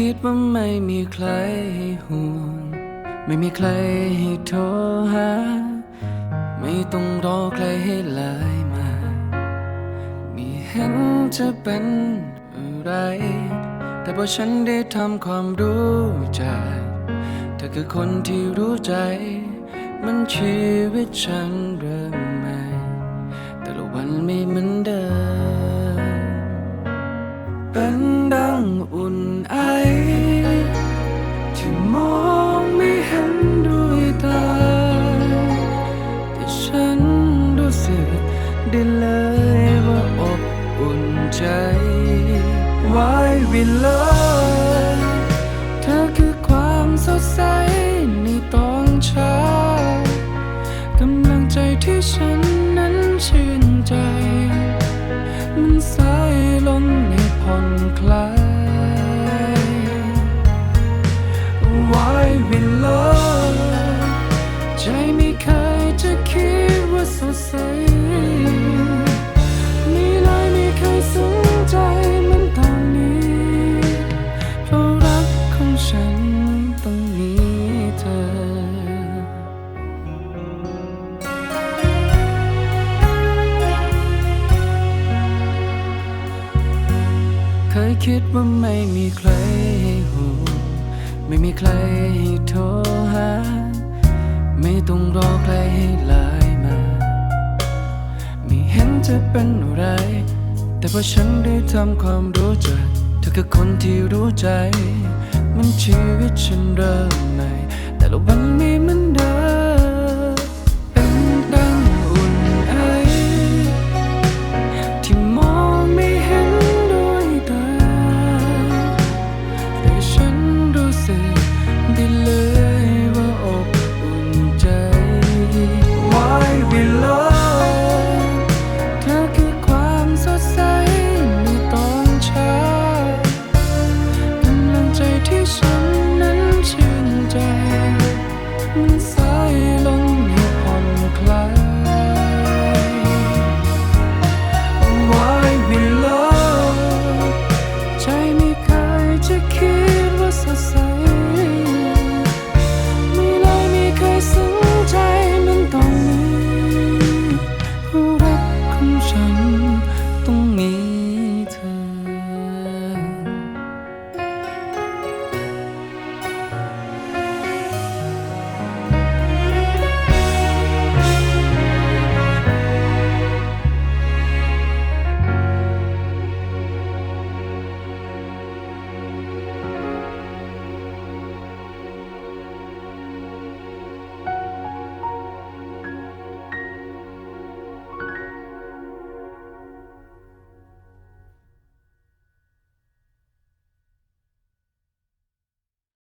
คิดว่าไม่มีใครให้ห่วง ไม่มีใครให้โทรหา ไม่ต้องรอใครให้ไลน์มา ไม่เห็นจะเป็นอะไร แต่พอฉันได้ทำความรู้จักเธอคือคนที่รู้ใจ มันชีวิตฉันเริ่มใหม่ แต่ละวันไม่เหมือนเดิมเป็น ดังอุ่นไอ ที่มองไม่เห็นด้วยตา แต่ฉันรู้สึกได้เลยว่าอบอุ่นใจ Why we love เธอคือความสดใสในตอนเช้ากำลังใจที่ฉันนั้นชื่นใจ มันสายลมให้ผ่ อนคลาย คิดว่าไม่มีใครให้ห่วงไม่มีใครให้โทรหา ไม่ต้องรอใครให้ไลน์มา ไม่เห็นจะเป็นอะไร แต่พอฉันได้ทำความรู้จักเธอคือคนที่รู้ใจ มันชีวิตฉันเริ่มใหม่แต่ละวัน